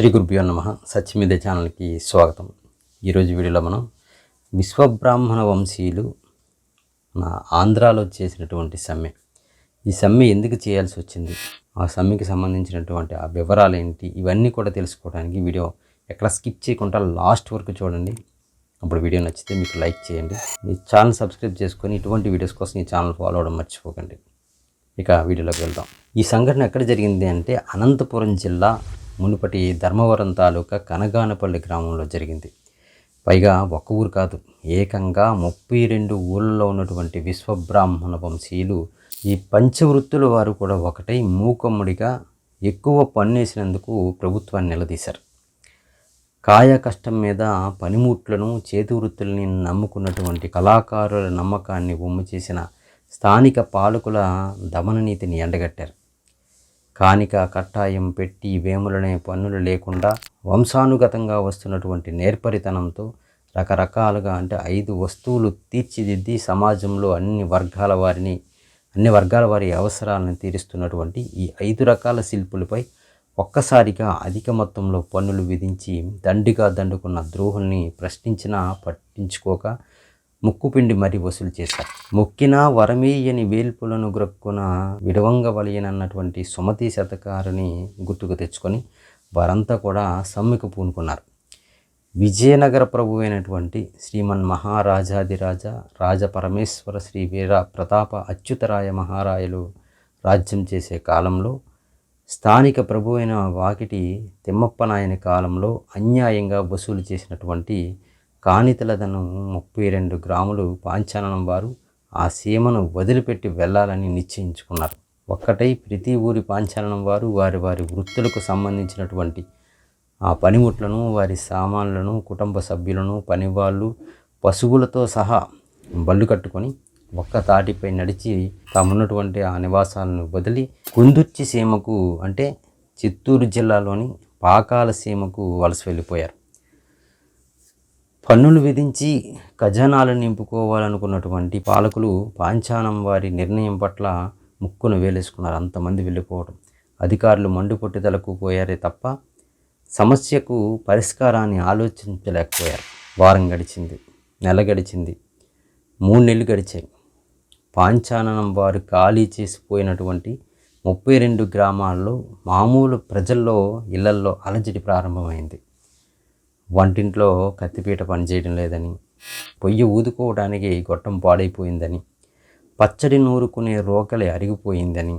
శ్రీ గురుభ్యో నమ. సత్యమిదే ఛానల్కి స్వాగతం. ఈరోజు వీడియోలో మనం విశ్వబ్రాహ్మణ వంశీయులు మన ఆంధ్రాలో చేసినటువంటి సమ్మె. ఈ సమ్మె ఎందుకు చేయాల్సి వచ్చింది? ఆ సమ్మెకి సంబంధించినటువంటి ఆ వివరాలు ఏంటి? ఇవన్నీ కూడా తెలుసుకోవడానికి వీడియో ఎక్కడ స్కిప్ చేయకుండా లాస్ట్ వరకు చూడండి. అప్పుడు వీడియో నచ్చితే మీకు లైక్ చేయండి. మీ ఛానల్ సబ్స్క్రైబ్ చేసుకొని ఇటువంటి వీడియోస్ కోసం ఈ ఛానల్ ఫాలో అవడం మర్చిపోకండి. ఇక వీడియోలోకి వెళ్దాం. ఈ సంఘటన ఎక్కడ జరిగింది అంటే అనంతపురం జిల్లా మునుపటి ధర్మవరం తాలూకా కనగానపల్లి గ్రామంలో జరిగింది. పైగా ఒక్క ఊరు కాదు ఏకంగా ముప్పై రెండు ఊళ్ళలో ఉన్నటువంటి విశ్వబ్రాహ్మణ వంశీయులు ఈ పంచవృత్తుల వారు కూడా ఒకటై మూకమ్ముడిగా ఎక్కువ పన్నేసినందుకు ప్రభుత్వాన్ని నిలదీశారు. కాయ కష్టం మీద పనిముట్లను చేతి వృత్తుల్ని నమ్ముకున్నటువంటి కళాకారుల నమ్మకాన్ని ఉమ్ము చేసిన స్థానిక పాలకుల దమన నీతిని ఎండగట్టారు. కానిక కట్టాయం పెట్టి వేములనే పన్నులు లేకుండా వంశానుగతంగా వస్తున్నటువంటి నేర్పరితనంతో రకరకాలుగా అంటే ఐదు వస్తువులు తీర్చిదిద్ది సమాజంలో అన్ని వర్గాల వారిని అన్ని వర్గాల వారి అవసరాలను తీరుస్తున్నటువంటి ఈ ఐదు రకాల శిల్పులపై ఒక్కసారిగా అధిక మొత్తంలో పన్నులు విధించి దండిగా దండుకున్న ద్రోహుల్ని ప్రశ్నించినా పట్టించుకోక ముక్కుపిండి మరీ వసూలు చేశారు. మొక్కినా వరమేయని వేల్పులను గ్రక్కున విడవంగవలయనన్నటువంటి సుమతి శతకారిని గుర్తుకు తెచ్చుకొని వారంతా కూడా సమ్మెకు పూనుకున్నారు. విజయనగర ప్రభు అయినటువంటి శ్రీమన్ మహారాజాదిరాజ రాజపరమేశ్వర శ్రీ వీర ప్రతాప అచ్యుతరాయ మహారాయలు రాజ్యం చేసే కాలంలో స్థానిక ప్రభు అయిన వాకిటి తిమ్మప్పనాయని కాలంలో అన్యాయంగా వసూలు చేసినటువంటి కానితలదను ముప్పై రెండు గ్రాములు పాంచాలనం వారు ఆ సీమను వదిలిపెట్టి వెళ్ళాలని నిశ్చయించుకున్నారు. ఒక్కటై ప్రతి ఊరి పాంచాలనం వారు వారి వారి వృత్తులకు సంబంధించినటువంటి ఆ పనిముట్లను వారి సామాన్లను కుటుంబ సభ్యులను పనివాళ్ళు పశువులతో సహా బళ్ళు కట్టుకొని ఒక్క తాటిపై నడిచి తామున్నటువంటి ఆ నివాసాలను వదిలి కుందుర్చి సీమకు అంటే చిత్తూరు జిల్లాలోని పాకాల సీమకు వలస వెళ్ళిపోయారు. పన్నులు విధించి ఖజానాలు నింపుకోవాలనుకున్నటువంటి పాలకులు పాంచానం వారి నిర్ణయం పట్ల ముక్కును వేలేసుకున్నారు. అంతమంది వెళ్ళిపోవడం అధికారులు మండుపట్టుదలకు పోయారే తప్ప సమస్యకు పరిష్కారాన్ని ఆలోచించలేకపోయారు. వారం గడిచింది నెల గడిచింది మూడు నెలలు గడిచాయి. పాంచాననం వారు ఖాళీ చేసిపోయినటువంటి ముప్పై రెండు గ్రామాల్లో మామూలు ప్రజల్లో ఇళ్ళల్లో అలజడి ప్రారంభమైంది. వంటింట్లో కత్తిపీట పనిచేయడం లేదని పొయ్యి ఊదుకోవడానికి గొట్టం పాడైపోయిందని పచ్చడి నూరుకునే రోకలి అరిగిపోయిందని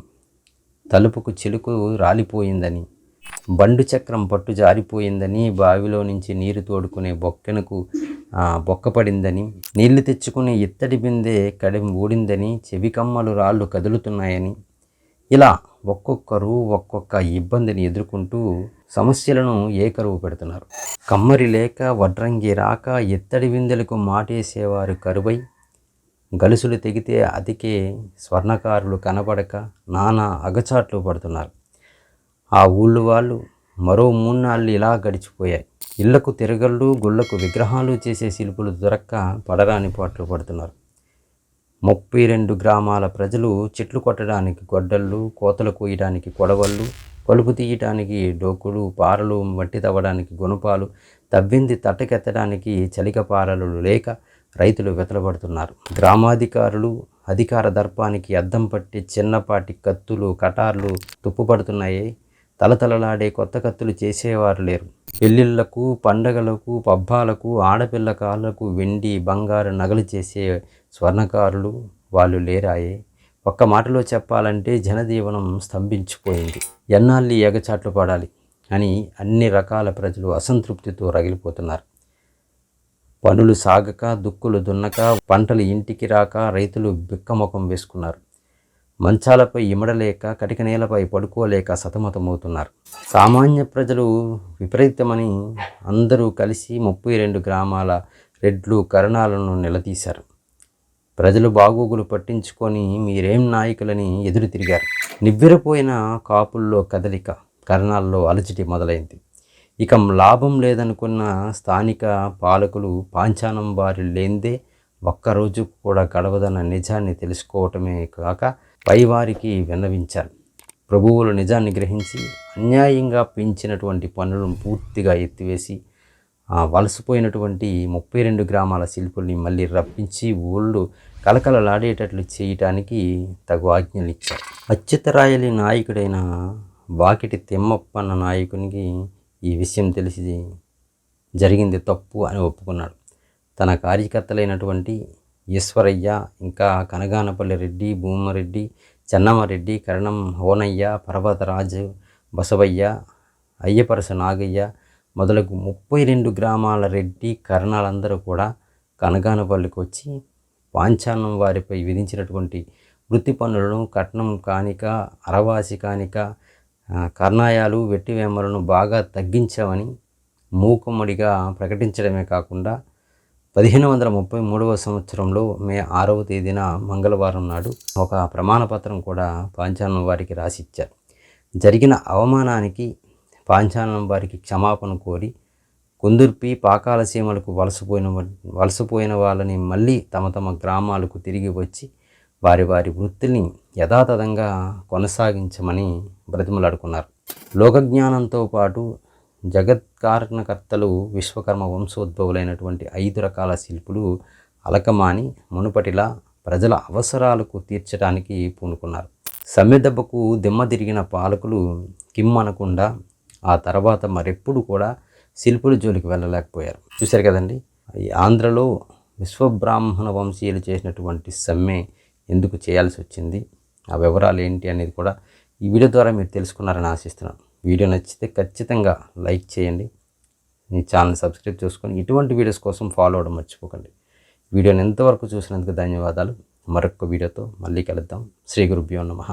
తలుపుకు చిలుకు రాలిపోయిందని బండు చక్రం పట్టు జారిపోయిందని బావిలో నుంచి నీరు తోడుకునే బొక్కెనకు బొక్కపడిందని నీళ్ళు తెచ్చుకునే ఇత్తడి బిందె కడిం ఊడిందని చెవికమ్మలు రాళ్ళు కదులుతున్నాయని ఇలా ఒక్కొక్కరు ఒక్కొక్క ఇబ్బందిని ఎదుర్కొంటూ సమస్యలను ఏకరువు పెడుతున్నారు. కమ్మరి లేక వడ్రంగి రాక ఎత్తడి విందెలకు మాటేసేవారు కరువై గలుసులు తెగితే అతికే స్వర్ణకారులు కనబడక నానా అగచాట్లు పడుతున్నారు. ఆ ఊళ్ళు వాళ్ళు మరో మూన్నాళ్ళు ఇలా గడిచిపోయాయి. ఇళ్ళకు తిరగళ్ళు గుళ్ళకు విగ్రహాలు చేసే శిల్పులు దొరక్క పడరాని పాటలు పడుతున్నారు. ముప్పై రెండు గ్రామాల ప్రజలు చెట్లు కొట్టడానికి గొడ్డళ్ళు కోతలు కోయడానికి కొడవళ్ళు కలుపు తీయటానికి డోకులు పారలు మట్టి తవ్వడానికి గుణపాలు తవ్వింది తట్టకెత్తడానికి చలిక పారలు లేక రైతులు వెతలబడుతున్నారు. గ్రామాధికారులు అధికార దర్పానికి అద్దం పట్టి చిన్నపాటి కత్తులు కటార్లు తుప్పుపడుతున్నాయి. తలతలలాడే కొత్త కత్తులు చేసేవారు లేరు. పెళ్ళిళ్ళకు పండగలకు పబ్బాలకు ఆడపిల్ల కాళ్ళకు వెండి బంగారు నగలు చేసే స్వర్ణకారులు వాళ్ళు లేరాయే. ఒక్క మాటలో చెప్పాలంటే జనజీవనం స్తంభించిపోయింది. ఎన్నాళ్ళు ఎగచాట్లు పడాలి అని అన్ని రకాల ప్రజలు అసంతృప్తితో రగిలిపోతున్నారు. పనులు సాగక దుక్కులు దున్నక పంటలు ఇంటికి రాక రైతులు బిక్కముఖం వేసుకున్నారు. మంచాలపై ఇమడలేక కటిక నేలపై పడుకోలేక సతమతమవుతున్నారు. సామాన్య ప్రజలు విపరీతమని అందరూ కలిసి ముప్పై రెండు గ్రామాల రెడ్లు కరణాలను నిలదీశారు. ప్రజలు బాగోగులు పట్టించుకొని మీరేం నాయకులని ఎదురు తిరిగారు నివ్వెరపోయిన కాపుల్లో కదలిక కరణాల్లో అలజడి మొదలైంది. ఇక లాభం లేదనుకున్న స్థానిక పాలకులు పాంచానం వారి లేందే ఒక్కరోజు కూడా గడవదన్న నిజాన్ని తెలుసుకోవటమే కాక పైవారికి విన్నవించారు ప్రభువులు నిజాన్ని గ్రహించి అన్యాయంగా పెంచినటువంటి పన్నులను పూర్తిగా ఎత్తివేసి ఆ వలసపోయినటువంటి ముప్పై రెండు గ్రామాల శిల్పుల్ని మళ్ళీ రప్పించి ఊళ్ళు కలకలలాడేటట్లు చేయటానికి తగు ఆజ్ఞలు ఇచ్చారు అచ్యుతరాయలి నాయకుడైన వాకిటి తిమ్మప్పన్న నాయకునికి ఈ విషయం తెలిసి జరిగింది తప్పు అని ఒప్పుకున్నాడు. తన కార్యకర్తలైనటువంటి ఈశ్వరయ్య ఇంకా కనగానపల్లి రెడ్డి భూమరెడ్డి చెన్నమరెడ్డి కరణం హోనయ్య పర్వతరాజు బసవయ్య అయ్యపరస నాగయ్య మొదలగు ముప్పై రెండు గ్రామాల రెడ్డి కరణాలందరూ కూడా కనగానపల్లికి వచ్చి పాంచాలం వారిపై విధించినటువంటి వృత్తి పన్నులను కట్నం కానిక అరవాసి కానిక కర్ణాయాలు వెట్టివేమలను బాగా తగ్గించామని మూకుమ్మడిగా ప్రకటించడమే కాకుండా పదిహేను వందల ముప్పై మూడవ సంవత్సరంలో మే ఆరవ తేదీన మంగళవారం నాడు ఒక ప్రమాణపత్రం కూడా పాంచాలం వారికి రాసిచ్చారు. జరిగిన అవమానానికి పాంచాలం వారికి క్షమాపణ కోరి కుందుర్పి పాకాల సీమలకు వలసపోయిన వలసపోయిన వాళ్ళని మళ్ళీ తమ తమ గ్రామాలకు తిరిగి వచ్చి వారి వారి వృత్తిని యథాతథంగా కొనసాగించమని బ్రతిమలాడుకున్నారు. లోకజ్ఞానంతో పాటు జగత్కారణకర్తలు విశ్వకర్మ వంశోద్భవులైనటువంటి ఐదు రకాల శిల్పులు అలకమాని మునుపటిలా ప్రజల అవసరాలకు తీర్చడానికి పూనుకున్నారు. సమ్మె దెబ్బకు దిమ్మ తిరిగిన పాలకులు కిమ్మనకుండా ఆ తర్వాత మరెప్పుడు కూడా శిల్పుల జోలికి వెళ్ళలేకపోయారు. చూశారు కదండి ఆంధ్రలో విశ్వబ్రాహ్మణ వంశీయులు చేసినటువంటి సమ్మె ఎందుకు చేయాల్సి వచ్చింది? ఆ వివరాలు ఏంటి అనేది కూడా ఈ వీడియో ద్వారా మీరు తెలుసుకున్నారని ఆశిస్తున్నాను. వీడియో నచ్చితే ఖచ్చితంగా లైక్ చేయండి. మీ ఛానల్ సబ్స్క్రైబ్ చేసుకొని ఇటువంటి వీడియోస్ కోసం ఫాలో అవ్వడం మర్చిపోకండి. వీడియోని ఎంతవరకు చూసినందుకు ధన్యవాదాలు. మరొక వీడియోతో మళ్ళీ కలుద్దాం. శ్రీ గురుభ్యో నమః.